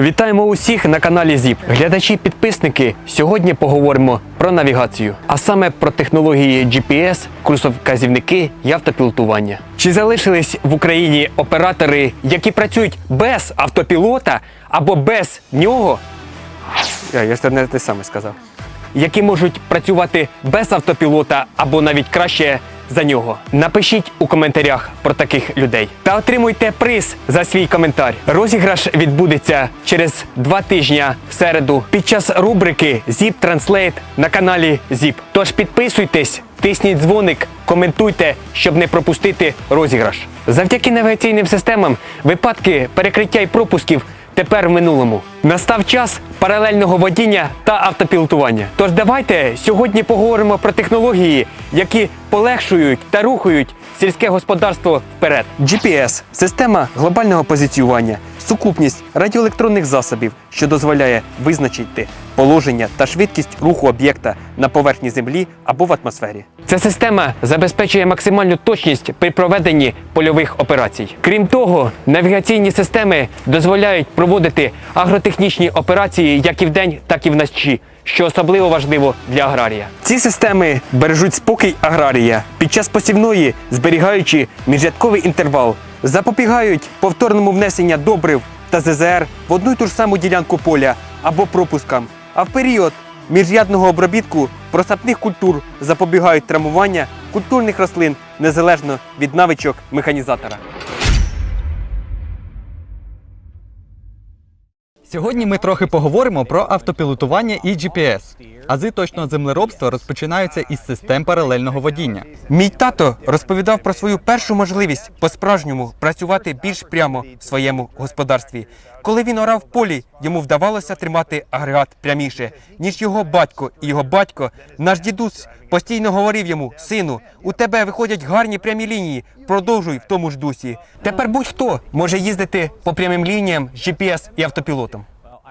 Вітаємо усіх на каналі ЗІП. Глядачі, підписники. Сьогодні поговоримо про навігацію, а саме про технології GPS, курсовказівники і автопілотування. Чи залишились в Україні оператори, які працюють без автопілота або без нього? Я, я ж не те саме сказав. Які можуть працювати без автопілота або навіть краще за нього. Напишіть у коментарях про таких людей та отримуйте приз за свій коментар. Розіграш відбудеться через два тижні в середу під час рубрики Zip Translate на каналі Zip. Тож підписуйтесь, тисніть дзвоник, коментуйте, щоб не пропустити розіграш. Завдяки навігаційним системам випадки перекриття і пропусків тепер в минулому. Настав час паралельного водіння та автопілотування. Тож давайте сьогодні поговоримо про технології, які полегшують та рухають сільське господарство вперед. GPS – система глобального позиціювання, сукупність радіоелектронних засобів, що дозволяє визначити положення та швидкість руху об'єкта на поверхні землі або в атмосфері. Ця система забезпечує максимальну точність при проведенні польових операцій. Крім того, навігаційні системи дозволяють проводити агротехнічні операції як і вдень, так і вночі, що особливо важливо для аграрія. Ці системи бережуть спокій аграрія під час посівної, зберігаючи міжрядковий інтервал, запобігають повторному внесення добрив та ЗЗР в одну й ту ж саму ділянку поля або пропускам. А в період міжрядного обробітку просапних культур запобігають травмування культурних рослин незалежно від навичок механізатора. Сьогодні ми трохи поговоримо про автопілотування і GPS. Ази точного землеробства розпочинаються із систем паралельного водіння. Мій тато розповідав про свою першу можливість по-справжньому працювати більш прямо в своєму господарстві. Коли він орав полі, йому вдавалося тримати агрегат пряміше, ніж його батько і його батько. Наш дідусь постійно говорив йому: сину, у тебе виходять гарні прямі лінії. Продовжуй в тому ж дусі. Тепер будь-хто може їздити по прямим лініям з GPS і автопілотом.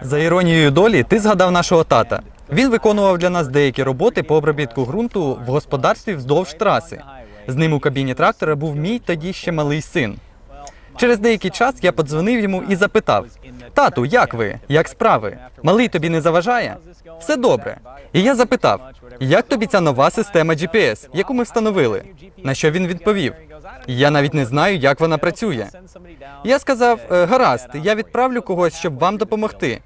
За іронією долі, ти згадав нашого тата. Він виконував для нас деякі роботи по обробітку ґрунту в господарстві вздовж траси. З ним у кабіні трактора був мій тоді ще малий син. Через деякий час я подзвонив йому і запитав: Тату, як ви? Як справи? Малий тобі не заважає? Все добре. І я запитав, як тобі ця нова система GPS, яку ми встановили? На що він відповів: Я навіть не знаю, як вона працює. Я сказав: «Е, гаразд, я відправлю когось, щоб вам допомогти.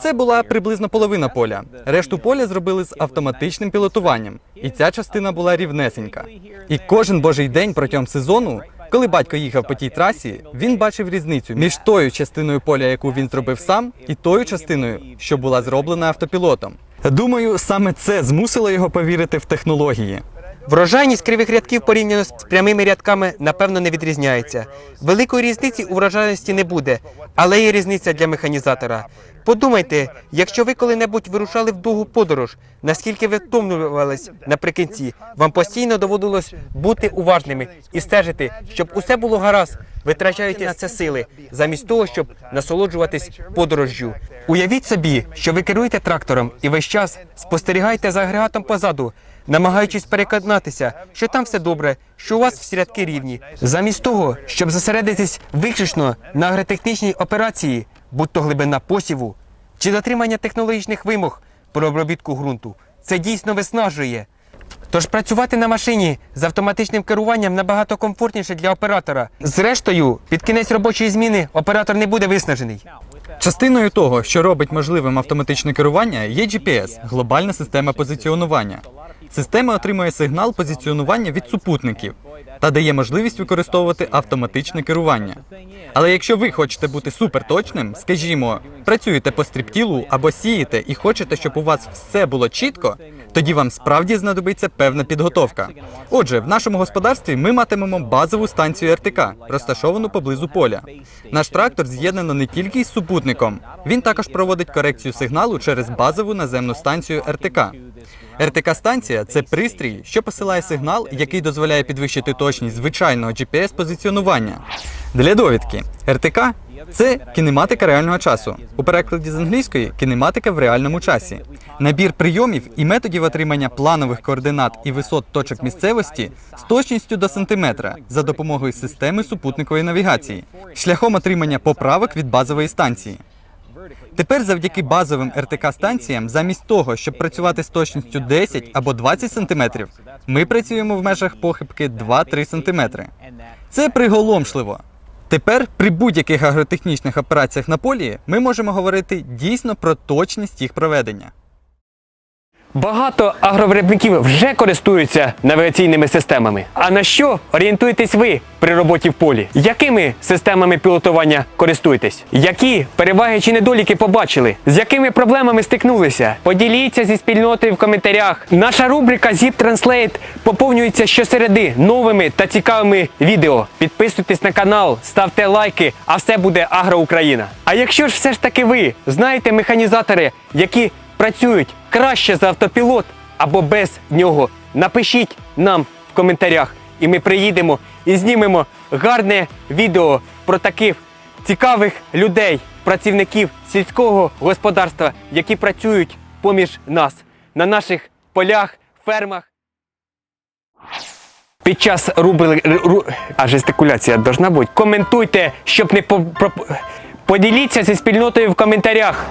Це була приблизно половина поля. Решту поля зробили з автоматичним пілотуванням, і ця частина була рівнесенька. І кожен божий день протягом сезону. Коли батько їхав по тій трасі, він бачив різницю між тою частиною поля, яку він зробив сам, і тою частиною, що була зроблена автопілотом. Думаю, саме це змусило його повірити в технології. Врожайність кривих рядків порівняно з прямими рядками, напевно, не відрізняється. Великої різниці у врожайності не буде, але є різниця для механізатора. Подумайте, якщо ви коли-небудь вирушали в довгу подорож, наскільки ви втомлювались наприкінці, вам постійно доводилось бути уважними і стежити, щоб усе було гаразд, витрачаєте на це сили, замість того, щоб насолоджуватись подорожжю. Уявіть собі, що ви керуєте трактором і весь час спостерігаєте за агрегатом позаду, намагаючись переконатися, що там все добре, що у вас всі рядки рівні. Замість того, щоб зосередитись виключно на агротехнічній операції, будь то глибина посіву чи дотримання технологічних вимог про обробітку ґрунту, це дійсно виснажує. Тож працювати на машині з автоматичним керуванням набагато комфортніше для оператора. Зрештою, під кінець робочої зміни оператор не буде виснажений. Частиною того, що робить можливим автоматичне керування, є GPS – глобальна система позиціонування. Система отримує сигнал позиціонування від супутників та дає можливість використовувати автоматичне керування. Але якщо ви хочете бути суперточним, скажімо, працюєте по стріптілу або сієте і хочете, щоб у вас все було чітко, тоді вам справді знадобиться певна підготовка. Отже, в нашому господарстві ми матимемо базову станцію РТК, розташовану поблизу поля. Наш трактор з'єднано не тільки із супутником, він також проводить корекцію сигналу через базову наземну станцію РТК. РТК-станція це пристрій, що посилає сигнал, який дозволяє підвищити точність звичайного GPS-позиціонування. Для довідки, РТК це кінематика реального часу. У перекладі з англійської кінематика в реальному часі. Набір прийомів і методів отримання планових координат і висот точок місцевості з точністю до сантиметра за допомогою системи супутникової навігації, шляхом отримання поправок від базової станції. Тепер завдяки базовим РТК-станціям, замість того, щоб працювати з точністю 10 або 20 см, ми працюємо в межах похибки 2-3 см. Це приголомшливо. Тепер при будь-яких агротехнічних операціях на полі ми можемо говорити дійсно про точність їх проведення. Багато агровиробників вже користуються навігаційними системами. А на що орієнтуєтесь ви при роботі в полі? Якими системами пілотування користуєтесь? Які переваги чи недоліки побачили? З якими проблемами стикнулися? Поділіться зі спільнотою в коментарях. Наша рубрика Zip Translate поповнюється щосереди новими та цікавими відео. Підписуйтесь на канал, ставте лайки, а все буде Агроукраїна. А якщо ж все ж таки ви знаєте механізатори, які працюють краще за автопілот або без нього, напишіть нам в коментарях, і ми приїдемо і знімемо гарне відео про таких цікавих людей, працівників сільського господарства, які працюють поміж нас на наших полях, фермах. Під час рубили ру, а жестикуляція должна бути. Коментуйте, щоб не по, поділіться зі спільнотою в коментарях.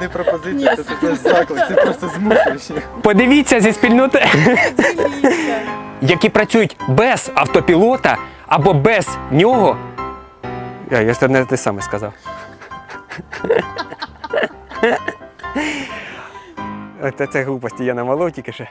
Не пропозиція, це, це заклик, це просто змушуєш. Подивіться зі спільноти, які працюють без автопілота або без нього. Я, я ж не те саме сказав. Це, це глупості, я намалов тільки ще.